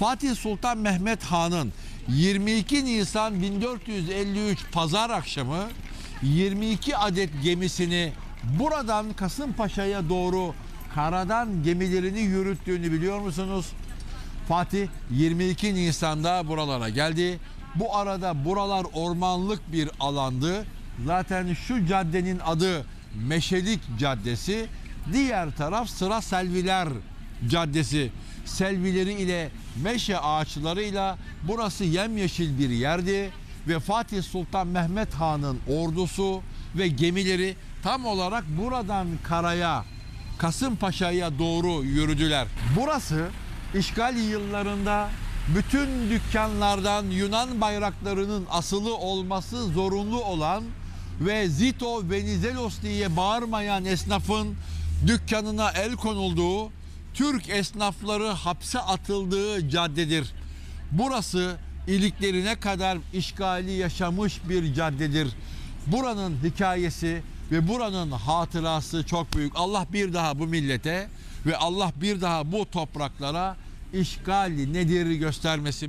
Fatih Sultan Mehmet Han'ın 22 Nisan 1453 pazar akşamı 22 adet gemisini buradan Kasımpaşa'ya doğru karadan gemilerini yürüttüğünü biliyor musunuz? Fatih 22 Nisan'da buralara geldi. Bu arada buralar ormanlık bir alandı. Zaten şu caddenin adı Meşelik Caddesi. Diğer taraf Sıra Selviler Caddesi. Selvileri ile meşe ağaçlarıyla burası yemyeşil bir yerdi ve Fatih Sultan Mehmet Han'ın ordusu ve gemileri tam olarak buradan karaya Kasımpaşa'ya doğru yürüdüler. Burası işgal yıllarında bütün dükkanlardan Yunan bayraklarının asılı olması zorunlu olan ve Zito Venizelos diye bağırmayan esnafın dükkanına el konulduğu, Türk esnafları hapse atıldığı caddedir. Burası iliklerine kadar işgali yaşamış bir caddedir. Buranın hikayesi ve buranın hatırası çok büyük. Allah bir daha bu millete ve Allah bir daha bu topraklara işgal nedir göstermesin.